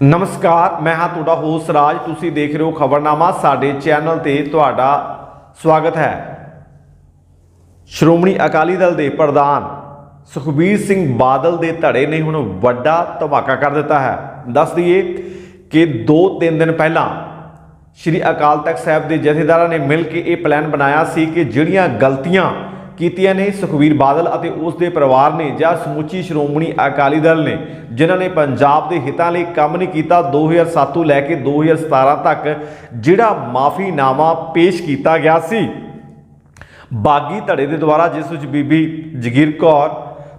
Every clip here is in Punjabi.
ਨਮਸਕਾਰ, ਮੈਂ ਹਾਂ ਤੁਹਾਡਾ ਹੋਸਟ ਰਾਜ। ਤੁਸੀਂ ਦੇਖ ਰਹੇ ਹੋ ਖਬਰਨਾਮਾ। ਸਾਡੇ ਚੈਨਲ ਤੇ ਤੁਹਾਡਾ ਸਵਾਗਤ ਹੈ। ਸ਼੍ਰੋਮਣੀ ਅਕਾਲੀ ਦਲ ਦੇ ਪ੍ਰਧਾਨ ਸੁਖਬੀਰ ਸਿੰਘ ਬਾਦਲ ਦੇ ਧੜੇ ਨੇ ਹੁਣ ਵੱਡਾ ਧਮਾਕਾ ਕਰ ਦਿੱਤਾ ਹੈ। ਦੱਸ ਦਈਏ ਕਿ 2-3 ਦਿਨ ਪਹਿਲਾਂ ਸ਼੍ਰੀ ਅਕਾਲ ਤਖਤ ਸਾਹਿਬ ਦੇ ਜਥੇਦਾਰਾਂ ਨੇ ਮਿਲ ਕੇ ਇਹ ਪਲਾਨ ਬਣਾਇਆ ਸੀ ਕਿ ਜਿਹੜੀਆਂ ਗਲਤੀਆਂ ਕੀਤੀਆਂ ਨੇ ਸੁਖਬੀਰ ਬਾਦਲ ਅਤੇ ਉਸ ਦੇ ਪਰਿਵਾਰ ਨੇ ਜਾਂ ਸਮੁੱਚੀ ਸ਼੍ਰੋਮਣੀ ਅਕਾਲੀ ਦਲ ਨੇ, ਜਿਨ੍ਹਾਂ ਨੇ ਪੰਜਾਬ ਦੇ ਹਿੱਤਾਂ ਲਈ ਕੰਮ ਨਹੀਂ ਕੀਤਾ 2007 ਤੋਂ ਲੈ ਕੇ 2017 ਤੱਕ ਜਿਹੜਾ ਮਾਫੀਨਾਮਾ ਪੇਸ਼ ਕੀਤਾ ਗਿਆ ਸੀ। ਬਾਗੀ ਧੜੇ ਦੇ ਦੁਆਰਾ, ਜਿਸ ਵਿੱਚ ਬੀਬੀ ਜਗੀਰ ਕੌਰ,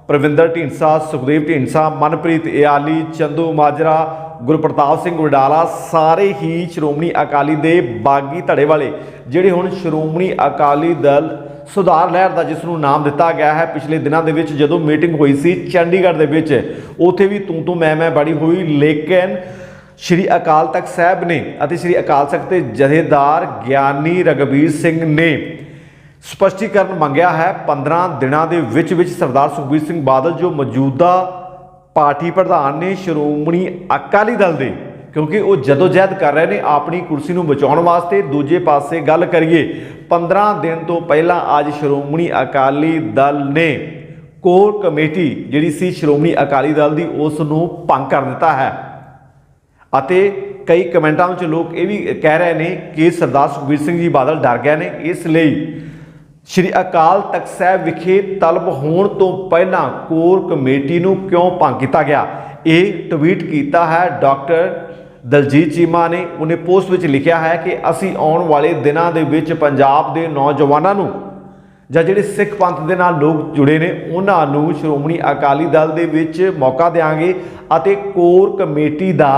ਪ੍ਰਵਿੰਦਰ ਢੀਂਡਸਾ, ਸੁਖਦੇਵ ਢੀਂਡਸਾ, ਮਨਪ੍ਰੀਤ ਇਆਲੀ, ਚੰਦੂ ਮਾਜਰਾ, ਗੁਰਪ੍ਰਤਾਪ ਸਿੰਘ ਵਡਾਲਾ, ਸਾਰੇ ਹੀ ਸ਼੍ਰੋਮਣੀ ਅਕਾਲੀ ਦੇ ਬਾਗੀ ਧੜੇ ਵਾਲੇ, ਜਿਹੜੇ ਹੁਣ ਸ਼੍ਰੋਮਣੀ ਅਕਾਲੀ ਦਲ ਸੁਧਾਰ ਲਹਿਰ ਦਾ ਜਿਸ ਨੂੰ ਨਾਮ ਦਿੱਤਾ ਗਿਆ ਹੈ, ਪਿਛਲੇ ਦਿਨਾਂ ਦੇ ਵਿੱਚ ਜਦੋਂ ਮੀਟਿੰਗ ਹੋਈ ਸੀ ਚੰਡੀਗੜ੍ਹ ਦੇ ਵਿੱਚ, ਉੱਥੇ ਵੀ ਤੂੰ ਤੂੰ ਮੈਂ ਮੈਂ ਬੜੀ ਹੋਈ, ਲੇਕਿਨ ਸ਼੍ਰੀ ਅਕਾਲ ਤਖਤ ਸਾਹਿਬ ਨੇ ਅਤੇ ਸ਼੍ਰੀ ਅਕਾਲ ਤਖਤ ਦੇ ਜਥੇਦਾਰ ਗਿਆਨੀ ਰਗਵੀਰ ਸਿੰਘ ਨੇ ਸਪਸ਼ਟੀਕਰਨ ਮੰਗਿਆ ਹੈ 15 ਦਿਨਾਂ ਦੇ ਵਿੱਚ ਵਿੱਚ ਸਰਦਾਰ ਸੁਖਬੀਰ ਸਿੰਘ ਬਾਦਲ ਜੋ ਮੌਜੂਦਾ ਪਾਰਟੀ ਪ੍ਰਧਾਨ ਨੇ ਸ਼੍ਰੋਮਣੀ ਅਕਾਲੀ ਦਲ ਦੇ ਕਿਉਂਕਿ ਉਹ ਜਦੋਜਹਿਦ ਕਰ ਰਹੇ ਨੇ, ਆਪਣੀ ਕੁਰਸੀ ਨੂੰ ਬਚਾਉਣ ਵਾਸਤੇ ਦੂਜੇ ਪਾਸੇ ਗੱਲ ਕਰੀਏ। 15 ਦਿਨ ਤੋਂ ਪਹਿਲਾਂ ਅੱਜ ਸ਼੍ਰੋਮਣੀ ਅਕਾਲੀ ਦਲ ਨੇ ਕੋਰ ਕਮੇਟੀ ਜਿਹੜੀ ਸੀ ਸ਼੍ਰੋਮਣੀ ਅਕਾਲੀ ਦਲ ਦੀ, ਉਸ ਨੂੰ ਭੰਗ ਕਰ ਦਿੱਤਾ ਹੈ। ਅਤੇ ਕਈ ਕਮੈਂਟਾਂ ਵਿੱਚ ਲੋਕ ਇਹ ਵੀ ਕਹਿ ਰਹੇ ਨੇ ਕਿ ਸਰਦਾਰ ਸੁਖਬੀਰ ਸਿੰਘ ਜੀ ਬਾਦਲ ਡਰ ਗਏ ਨੇ। ਇਸ ਲਈ ਸ਼੍ਰੀ ਅਕਾਲ ਤਖਤ ਸਾਹਿਬ ਵਿਖੇ ਤਲਬ ਹੋਣ ਤੋਂ ਪਹਿਲਾਂ ਕੋਰ ਕਮੇਟੀ ਨੂੰ ਕਿਉਂ ਭੰਗ ਕੀਤਾ ਗਿਆ? ਇਹ ਟਵੀਟ ਕੀਤਾ ਹੈ ਡਾਕਟਰ ਦਲਜੀਤ ਚੀਮਾ ਨੇ ਉਹਨੇ ਪੋਸਟ ਵਿੱਚ ਲਿਖਿਆ ਹੈ ਕਿ ਅਸੀਂ ਆਉਣ ਵਾਲੇ ਦਿਨਾਂ ਦੇ ਵਿੱਚ ਪੰਜਾਬ ਦੇ ਨੌਜਵਾਨਾਂ ਨੂੰ ਜਾਂ ਜਿਹੜੇ ਸਿੱਖ ਪੰਥ ਦੇ ਨਾਲ ਲੋਕ ਜੁੜੇ ਨੇ, ਉਹਨਾਂ ਨੂੰ ਸ਼੍ਰੋਮਣੀ ਅਕਾਲੀ ਦਲ ਦੇ ਵਿੱਚ ਮੌਕਾ ਦੇਵਾਂਗੇ ਅਤੇ ਕੋਰ ਕਮੇਟੀ ਦਾ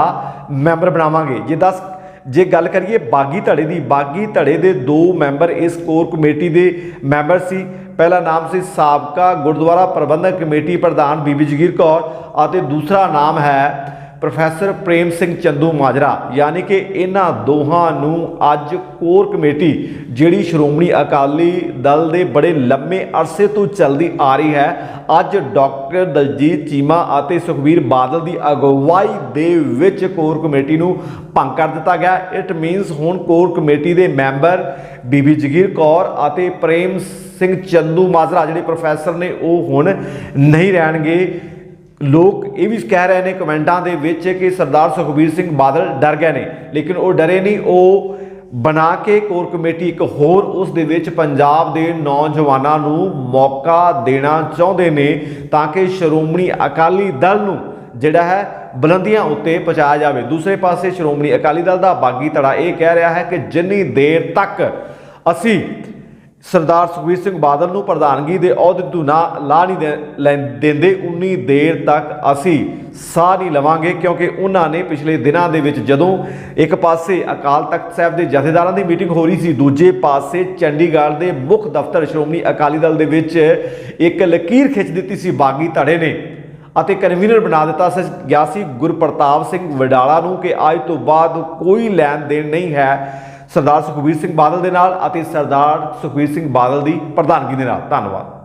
ਮੈਂਬਰ ਬਣਾਵਾਂਗੇ। ਜੇ ਦੱਸ, ਜੇ ਗੱਲ ਕਰੀਏ ਬਾਗੀ ਧੜੇ ਦੀ, ਬਾਗੀ ਧੜੇ ਦੇ ਦੋ ਮੈਂਬਰ ਇਸ ਕੋਰ ਕਮੇਟੀ ਦੇ ਮੈਂਬਰ ਸੀ। ਪਹਿਲਾ ਨਾਮ ਸੀ ਸਾਬਕਾ ਗੁਰਦੁਆਰਾ ਪ੍ਰਬੰਧਕ ਕਮੇਟੀ ਪ੍ਰਧਾਨ ਬੀਬੀ ਜਗੀਰ ਕੌਰ ਅਤੇ ਦੂਸਰਾ ਨਾਮ ਹੈ ਪ੍ਰੋਫੈਸਰ ਪ੍ਰੇਮ ਸਿੰਘ ਚੰਦੂ ਮਾਜਰਾ, ਯਾਨੀ ਕਿ ਇਹਨਾਂ ਦੋਹਾਂ ਨੂੰ ਅੱਜ ਕੋਰ ਕਮੇਟੀ, ਜਿਹੜੀ ਸ਼੍ਰੋਮਣੀ ਅਕਾਲੀ ਦਲ ਦੇ ਬੜੇ ਲੰਮੇ ਅਰਸੇ ਤੋਂ ਚੱਲਦੀ ਆ ਰਹੀ ਹੈ, ਅੱਜ ਡਾਕਟਰ ਦਲਜੀਤ ਚੀਮਾ ਅਤੇ ਸੁਖਬੀਰ ਬਾਦਲ ਦੀ ਅਗਵਾਈ ਦੇ ਵਿੱਚ ਕੋਰ ਕਮੇਟੀ ਨੂੰ ਭੰਗ ਕਰ ਦਿੱਤਾ ਗਿਆ। ਇਟ ਮੀਨਸ ਹੁਣ ਕੋਰ ਕਮੇਟੀ ਦੇ ਮੈਂਬਰ ਬੀਬੀ ਜਗੀਰ ਕੌਰ ਅਤੇ ਪ੍ਰੇਮ ਸਿੰਘ ਚੰਦੂ ਮਾਜਰਾ, ਜਿਹੜੇ ਪ੍ਰੋਫੈਸਰ ਨੇ, ਉਹ ਹੁਣ ਨਹੀਂ ਰਹਿਣਗੇ। ਲੋਕ ਇਹ ਵੀ ਕਹਿ ਰਹੇ ਨੇ ਕਮੈਂਟਾਂ ਦੇ ਵਿੱਚ ਕਿ ਸਰਦਾਰ ਸੁਖਬੀਰ ਸਿੰਘ ਬਾਦਲ ਡਰ ਗਏ ਨੇ, ਲੇਕਿਨ ਉਹ ਡਰੇ ਨਹੀਂ, ਉਹ ਬਣਾ ਕੇ ਕੋਰ ਕਮੇਟੀ ਇੱਕ ਹੋਰ ਉਸ ਦੇ ਵਿੱਚ ਪੰਜਾਬ ਦੇ ਨੌਜਵਾਨਾਂ ਨੂੰ ਮੌਕਾ ਦੇਣਾ ਚਾਹੁੰਦੇ ਨੇ ਤਾਂ ਕਿ ਸ਼੍ਰੋਮਣੀ ਅਕਾਲੀ ਦਲ ਨੂੰ ਜਿਹੜਾ ਹੈ ਬੁਲੰਦੀਆਂ ਉੱਤੇ ਪਹੁੰਚਾਇਆ ਜਾਵੇ। ਦੂਸਰੇ ਪਾਸੇ ਸ਼੍ਰੋਮਣੀ ਅਕਾਲੀ ਦਲ ਦਾ ਬਾਗੀ ਧੜਾ ਇਹ ਕਹਿ ਰਿਹਾ ਹੈ ਕਿ ਜਿੰਨੀ ਦੇਰ ਤੱਕ ਅਸੀਂ ਸਰਦਾਰ ਸੁਖਬੀਰ ਸਿੰਘ ਬਾਦਲ ਨੂੰ ਪ੍ਰਧਾਨਗੀ ਦੇ ਅਹੁਦੇ ਤੋਂ ਨਾ ਲਾ ਨਹੀਂ ਦੇ- ਲੈ- ਦਿੰਦੇ, ਉਨੀ ਦੇਰ ਤੱਕ ਅਸੀਂ ਸਾਹ ਨਹੀਂ ਲਵਾਂਗੇ ਕਿਉਂਕਿ ਉਹਨਾਂ ਨੇ ਪਿਛਲੇ ਦਿਨਾਂ ਦੇ ਵਿੱਚ ਜਦੋਂ ਇੱਕ ਪਾਸੇ ਅਕਾਲ ਤਖਤ ਸਾਹਿਬ ਦੇ ਜਥੇਦਾਰਾਂ ਦੀ ਮੀਟਿੰਗ ਹੋ ਰਹੀ ਸੀ, ਦੂਜੇ ਪਾਸੇ ਚੰਡੀਗੜ੍ਹ ਦੇ ਮੁੱਖ ਦਫ਼ਤਰ ਸ਼੍ਰੋਮਣੀ ਅਕਾਲੀ ਦਲ ਦੇ ਵਿੱਚ ਇੱਕ ਲਕੀਰ ਖਿੱਚ ਦਿੱਤੀ ਸੀ, ਬਾਗੀ ਧੜੇ ਨੇ ਅਤੇ ਕਨਵੀਨਰ ਬਣਾ ਦਿੱਤਾ ਸੀ ਗਿਆ ਸੀ ਗੁਰਪ੍ਰਤਾਪ ਸਿੰਘ ਵਡਾਲਾ ਨੂੰ ਕਿ ਅੱਜ ਤੋਂ ਬਾਅਦ ਕੋਈ ਲੈਣ ਦੇਣ ਨਹੀਂ ਹੈ। ਸਰਦਾਰ ਸੁਖਬੀਰ ਸਿੰਘ ਬਾਦਲ ਦੇ ਨਾਲ ਅਤੇ ਸਰਦਾਰ ਸੁਖਬੀਰ ਸਿੰਘ ਬਾਦਲ ਦੀ ਪ੍ਰਧਾਨਗੀ ਦੇ ਨਾਲ। ਧੰਨਵਾਦ।